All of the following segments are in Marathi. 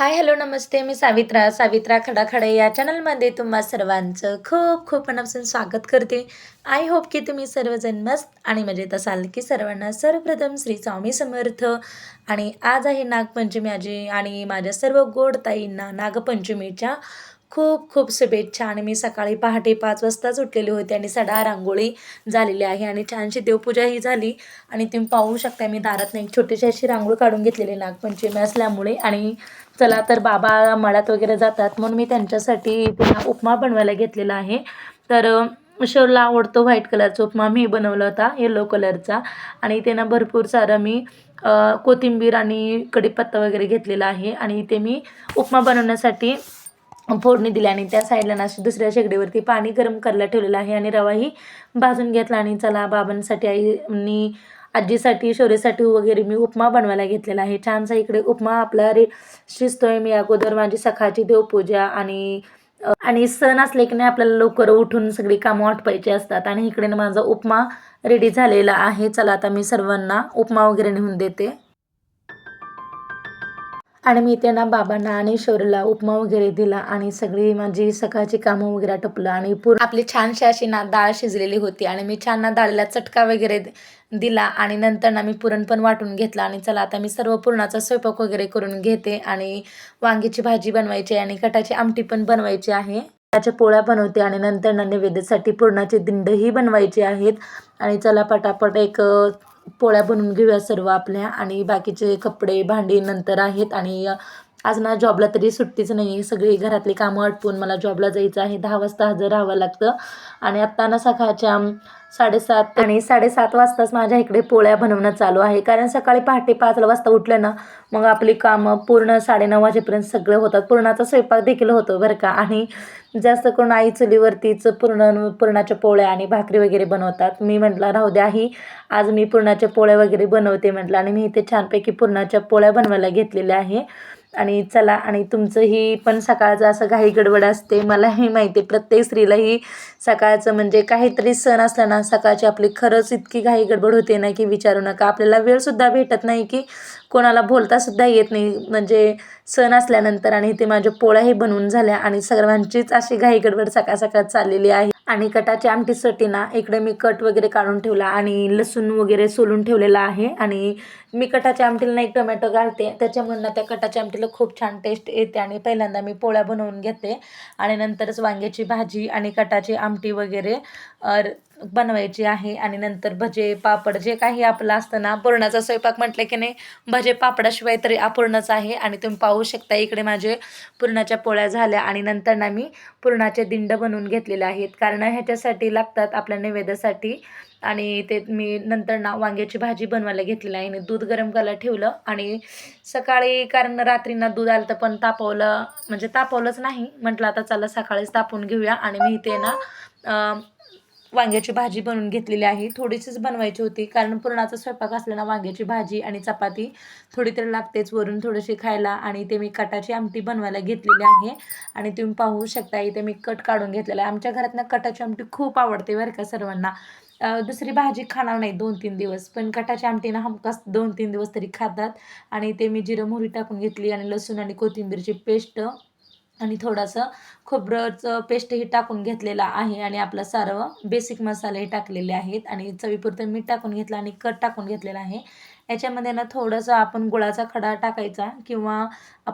हाय हॅलो नमस्ते. मी सावित्रा सावित्रा खडाखडे. या चॅनलमध्ये तुम्हा सर्वांचं खूप खूप मनापासून स्वागत करते. आय होप की तुम्ही सर्वजण मस्त आणि मजेत असाल की सर्वांना सर्वप्रथम श्री स्वामी समर्थ. आणि आज आहे नागपंचमी आजी आणि माझ्या सर्व गोड ताईंना नागपंचमीच्या खूप खूप शुभेच्छा. आणि मी सकाळी पहाटे पाच वाजताच उठलेली होते आणि सडा रांगोळी झालेली आहे आणि छानशी देवपूजाही झाली. आणि तुम्ही पाहू शकता मी दारात एक छोटीशी अशी रांगोळी काढून घेतलेली नागपंचमी असल्यामुळे. आणि चला तर बाबा मळ्यात वगैरे जातात. म्हणून मी त्यांच्यासाठी त्यांना उपमा बनवायला घेतलेला आहे. तर शोरला आवडतो व्हाईट कलरचा उपमा. मी बनवला होता येलो कलरचा. आणि त्यांना भरपूर सारं मी कोथिंबीर आणि कढीपत्ता वगैरे घेतलेला आहे. आणि ते मी उपमा बनवण्यासाठी फोडणी दिली आणि त्या साईडला ना अशी दुसऱ्या शेगडीवरती पाणी गरम करायला ठेवलेलं आहे आणि रवाही भाजून घेतला आणि चला बाबांसाठी आईनी आजीसाठी शोरेसाठी वगैरे मी उपमा बनवायला घेतलेला आहे. छानसा इकडे उपमा आपला रे शिजतोय. मी अगोदर माझी सकाळची देवपूजा आणि आणि सण असले की नाही आपल्याला लवकर उठून सगळी कामं आटपायची असतात. आणि इकडे माझा उपमा रेडी झालेला आहे. चला आता मी सर्वांना उपमा वगैरे नेऊन देते. आणि मी त्यांना बाबांना आणि शौर्यला उपमा वगैरे दिला आणि सगळी माझी सकाळची कामं वगैरे टपलं आणि पूर्ण आपली छानशी अशी ना डाळ शिजलेली होती आणि मी छान ना डाळीला चटका वगैरे दिला आणि नंतर ना मी पुरण पण वाटून घेतला आणि चला आता मी सर्व पुरणाचा स्वयंपाक वगैरे करून घेते आणि वांगीची भाजी बनवायची आणि कटाची आमटी पण बनवायची आहे. त्याच्या पोळ्या बनवते आणि नंतर ना नैवेद्यासाठी पुरणाचे दिंडही बनवायचे आहेत. आणि चला पटापट एक पोळ्या बनवून घेऊया सर्व आपल्या आणि बाकीचे कपडे भांडी नंतर आहेत आणि आज ना जॉबला तरी सुट्टीच नाही आहे सगळी घरातली कामं आटपून मला जॉबला जायचं आहे. दहा वाजता हजर राहावं लागतं. आणि आत्ता ना सकाळच्या साडेसात आणि साडेसात वाजताच माझ्या इकडे पोळ्या बनवणं चालू आहे. कारण सकाळी पहाटे पाचला वाजता उठलं ना मग आपली कामं पूर्ण साडेनऊ वाजेपर्यंत सगळं होतात. पूर्णाचा स्वयंपाक देखील होतो बरं का. आणि जास्त करून आई चुलीवरतीच पूर्ण पुरणाच्या पोळ्या आणि भाकरी वगैरे बनवतात. मी म्हटलं राहू द्या ही. आज मी पुरणाच्या पोळ्या वगैरे बनवते म्हटलं. आणि मी इथे छानपैकी पुरणाच्या पोळ्या बनवायला घेतलेल्या आहे. आणि चला आणि तुमचंही पण सकाळचं असं घाई गडबड असते मलाही माहिती प्रत्येक स्त्रीलाही सकाळचं म्हणजे काहीतरी सण असला ना सकाळची आपली खरंच इतकी घाई गडबड होते ना की विचारू नका. आपल्याला वेळसुद्धा भेटत नाही की कोणाला बोलतासुद्धा येत नाही. म्हणजे सण असल्यानंतर आणि ते माझ्या पोळ्याही बनवून झाल्या आणि सर्वांचीच अशी घाई गडबड सकाळ सकाळ चाललेली आहे. आणि कटाची आमटीसाठी ना इकडे मी कट वगैरे काढून ठेवला आणि लसूण वगैरे सोलून ठेवलेला आहे आणि मी कटाच्या आमटीला ना एक टोमॅटो घालते. त्याच्यामुळे ना त्या कटाच्या आमटीला खूप छान टेस्ट येते आणि पहिल्यांदा मी पोळ्या बनवून घेते आणि नंतरच वांग्याची भाजी आणि कटाची आमटी वगैरे बनवायची आहे आणि नंतर भजे पापड जे काही आपलं असतं ना पुरणाचा स्वयंपाक म्हटलं की नाही भजे पापडाशिवाय तरी अपूर्णच आहे. आणि तुम्ही पाहू शकता इकडे माझे पुरणाच्या पोळ्या झाल्या आणि नंतर ना मी पुरणाचे दिंड बनवून घेतलेले आहेत. कारण ह्याच्यासाठी लागतात आपल्या नैवेद्यासाठी. आणि ते मी नंतर ना वांग्याची भाजी बनवायला घेतलेली आहे. आणि दूध गरम करायला ठेवलं. आणि सकाळी कारण रात्रीना दूध आलं तर पण तापवलं म्हणजे तापवलंच नाही. म्हटलं आता चला सकाळीच तापवून घेऊया. आणि मी इथे ना वांग्याची भाजी बनवून घेतलेली आहे. थोडीशीच बनवायची होती. कारण पुरणाचा स्वयंपाक असल्यानं वांग्याची भाजी आणि चपाती थोडी तर लागतेच. वरून थोडीशी खायला आणि ते मी कटाची आमटी बनवायला घेतलेली आहे. आणि तुम्ही पाहू शकता इथे मी कट काढून घेतलेला आहे. आमच्या घरातनं कटाची आमटी खूप आवडते बरं का सर्वांना. दुसरी भाजी खाणार नाही दोन तीन दिवस. पण कटाची आमटी ना हमखास दोन तीन दिवस तरी खातात. आणि ते मी जिरं मोहरी टाकून घेतली आणि लसूण आणि कोथिंबीरची पेस्ट आणि थोडंसं खोबरंचं पेस्टही टाकून घेतलेला आहे आणि आपलं सारं बेसिक मसालेही टाकलेले आहेत. आणि चवीपुरतं मीठ टाकून घेतलं आणि कट टाकून घेतलेला आहे. याच्यामध्ये ना थोडंसं आपण गुळाचा खडा टाकायचा किंवा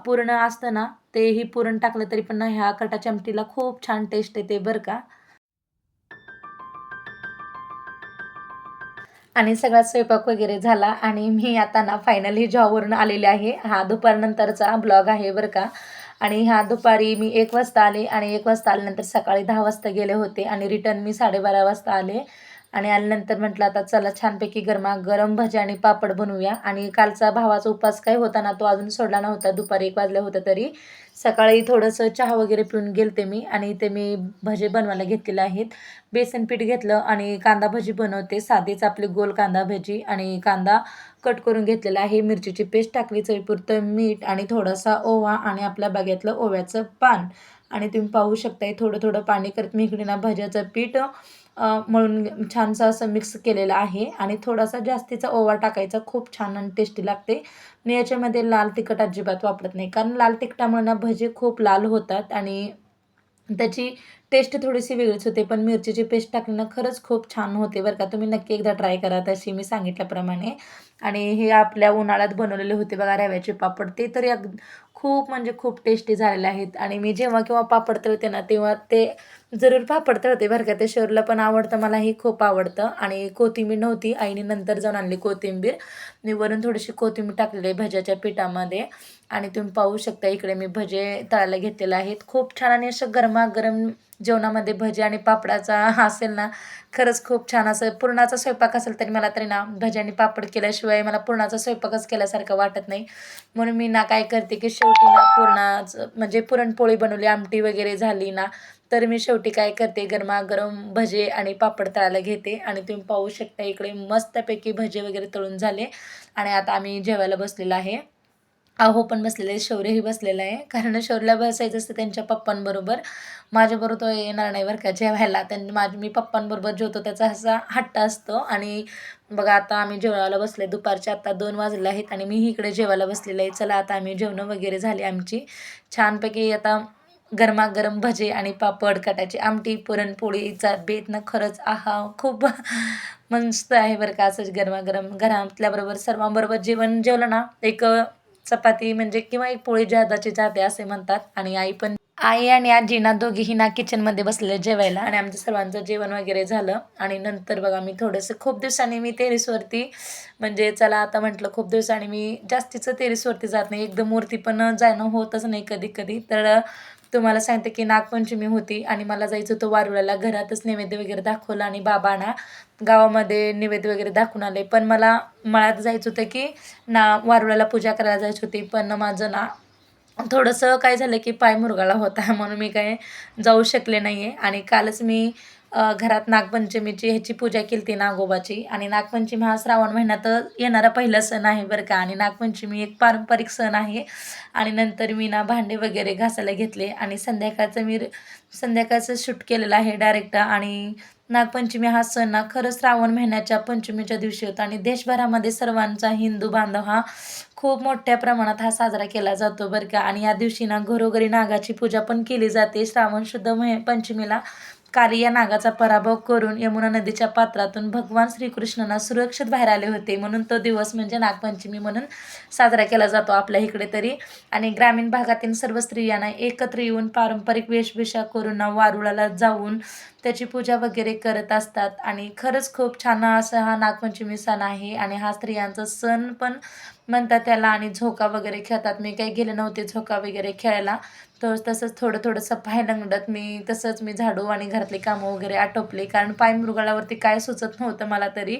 पूर्ण असतं ना तेही पुरण टाकलं तरी पण ना ह्या कटा चमटीला खूप छान टेस्ट येते बरं का. आणि सगळा स्वयंपाक वगैरे झाला आणि मी आता ना फायनली जॉबवरून आलेले आहे. हा दुपारनंतरचा ब्लॉग आहे बरं का. आणि ह्या दुपारी मी एक वाजता आले आणि एक वाजता आल्यानंतर सकाळी दहा वाजता गेले होते आणि रिटर्न मी साडेबारा वाजता आले. आणि आल्यानंतर म्हटलं आता चला छानपैकी गरमा गरम भजी आणि पापड बनवूया. आणि कालचा भावाचा उपास काय होता ना तो अजून सोडला नव्हता. दुपारी एक वाजले होतं तरी. सकाळी थोडंसं चहा वगैरे पिऊन गेलते मी आणि ते मी भजे बनवायला घेतलेले आहेत. बेसन पीठ घेतलं आणि कांदा भजी बनवते. साधीच आपली गोल कांदा भजी आणि कांदा कट करून घेतलेला आहे. मिरचीची पेस्ट टाकली चवीपुरतं मीठ आणि थोडासा ओवा आणि आपल्या बागेतलं ओव्याचं पान. आणि तुम्ही पाहू शकताय थोडं थोडं पाणी करत मी इकडे ना भज्याचं पीठ मळून छानसं असं मिक्स केलेलं आहे. आणि थोडासा जास्तीचा ओवा टाकायचा खूप छान आणि टेस्टी लागते. मी याच्यामध्ये लाल तिखट अजिबात वापरत नाही. कारण लाल तिखटामुळे ना भजे खूप लाल होतात आणि त्याची टेस्ट थोडीशी वेगळीच होते. पण मिरचीची पेस्ट टाकली ना खरंच खूप छान होते बरं का. तुम्ही नक्की एकदा ट्राय करा तशी मी सांगितल्याप्रमाणे. आणि हे आपल्या उन्हाळ्यात बनवलेले होते बघा रव्याचे पापड. ते तरी अग खूप म्हणजे खूप टेस्टी झालेले आहेत. आणि मी जेव्हा केव्हा पापड तळते ना तेव्हा ते जरूर पापड तळते बरं का. ते शरीरला पण आवडतं मलाही खूप आवडतं. आणि कोथिंबीर नव्हती आईने नंतर जाऊन आणली कोथिंबीर. मी वरून थोडीशी कोथिंबीर टाकलेली आहे भज्याच्या पिठामध्ये. आणि तुम्ही पाहू शकता इकडे मी भजे तळायला घेतलेले आहेत. खूप छान आणि असं गरमागरम जेवणामध्ये भजी आणि पापडाचा असेल ना खरंच खूप छान असं पुरणाचा स्वयंपाक असेल तरी मला तरी ना भजी आणि पापड केल्याशिवाय मला पुरणाचा स्वयंपाकच केल्यासारखं वाटत नाही. म्हणून मी ना काय करते की शेवटी ना पुरणाचं म्हणजे पुरणपोळी बनवली आमटी वगैरे झाली ना तर मी शेवटी काय करते गरमागरम भजे आणि पापड तळायला घेते आणि तुम्ही पाहू शकता इकडे मस्तपैकी भजे वगैरे तळून झाले आणि आता आम्ही जेवायला बसलेलो आहे. अहो पण बसलेले आहे शौर्यही बसलेला आहे. कारण शौर्यला बसायचं असतं त्यांच्या पप्पांबरोबर. माझ्याबरोबर तो येणार नाही बरं का जेवायला. त्यांनी माझ मी पप्पांबरोबर जेवतो त्याचा असा हट्ट असतो. आणि बघा आता आम्ही जेवायला बसले दुपारचे आता दोन वाजले आहेत आणि मीही इकडे जेवायला बसलेलं आहे. चला आता आम्ही जेवणं वगैरे झाली आमची. छानपैकी आता गरमागरम भजे आणि पापड कटाची आमटी पुरणपोळीचा बेत ना खरंच. आहा खूप मस्त आहे बरं का असंच गरमागरम. घरातल्याबरोबर सर्वांबरोबर जेवण जेवलं ना एक चपाती म्हणजे किंवा एक पोळी जादाची जाते असे म्हणतात. आणि आई पण आई आणि आजी ना दोघीही ना किचनमध्ये बसले जेवायला. आणि आमच्या सर्वांचं जेवण वगैरे झालं. आणि नंतर बघा मी थोडंसं खूप दिवसांनी मी टेरेसवरती म्हणजे चला आता म्हटलं खूप दिवसांनी मी जास्तीचं टेरेसवरती जात नाही. एकदम मूर्ती पण जाणं होतच नाही कधी कधी. तर तुम्हाला सांगते की नागपंचमी होती आणि मला जायचं होतं वारुळाला. घरातच नैवेद्य वगैरे दाखवलं आणि बाबांना गावामध्ये नैवेद्य वगैरे दाखवून आले. पण मला मळ्यात जायचं होतं की ना वारुळाला पूजा करायला जायची होती. पण माझं ना थोडंसं काय झालं की पाय मुरगाळा होता म्हणून मी काय जाऊ शकले नाही आहे आणि कालच मी घरात नागपंचमीची ह्याची पूजा केली ती नागोबाची आणि नागपंचमी हा श्रावण महिन्यात येणारा पहिला सण आहे बरं का. आणि नागपंचमी एक पारंपरिक सण आहे. आणि नंतर मी ना भांडे वगैरे घासायला घेतले. आणि संध्याकाळचं मी संध्याकाळचं शूट केलेलं आहे डायरेक्ट. आणि नागपंचमी हा सण ना खरंच श्रावण महिन्याच्या पंचमीच्या दिवशी होता आणि देशभरामध्ये सर्वांचा हिंदू बांधव हा खूप मोठ्या प्रमाणात हा साजरा केला जातो बरं का. आणि या दिवशी ना घरोघरी नागाची पूजा पण केली जाते. श्रावण शुद्ध मह पंचमीला काली या नागाचा पराभव करून यमुना नदीच्या पात्रातून भगवान श्रीकृष्णांना सुरक्षित बाहेर आले होते. म्हणून तो दिवस म्हणजे नागपंचमी म्हणून साजरा केला जातो आपल्या इकडे तरी. आणि ग्रामीण भागातील सर्व स्त्रियांना एकत्र येऊन पारंपरिक वेशभूषा करून ना वारुळाला जाऊन त्याची पूजा वगैरे करत असतात. आणि खरंच खूप छान असा हा नागपंचमी सण आहे. आणि हा स्त्रियांचा सण पण म्हणतात त्याला आणि झोका वगैरे खेळतात. मी काही गेले नव्हते झोका वगैरे खेळायला. तर तसंच थोडं थोडंसं पाय लंगडत मी तसंच मी झाडू आणि घरातली कामं वगैरे आटोपले. कारण पाय मृगाळावरती काय सुचत नव्हतं मला तरी.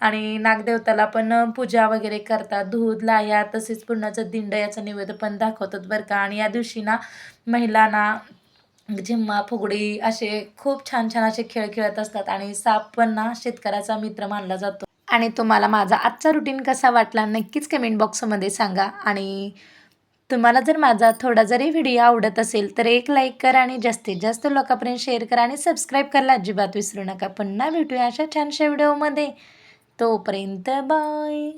आणि नागदेवताला पण पूजा वगैरे करतात. दूध लाया तसेच पूर्णाचं दिंड याचं निवेद पण दाखवतात बरं का. आणि या दिवशी ना महिलांना झिम्मा फुगडी असे खूप छान छान असे खेळ खेळत असतात आणि साप पण ना शेतकऱ्याचा मित्र मानला जातो. आणि तुम्हाला माझा आजचा रुटीन कसा वाटला नक्कीच कमेंट बॉक्समध्ये सांगा. आणि तुम्हाला जर माझा थोडा जरी व्हिडिओ आवडत असेल तर एक लाईक करा आणि जास्तीत जास्त लोकांपर्यंत शेअर करा आणि सबस्क्राईब करायला अजिबात विसरू नका. पुन्हा भेटूया अशा छानशा व्हिडिओमध्ये तोपर्यंत बाय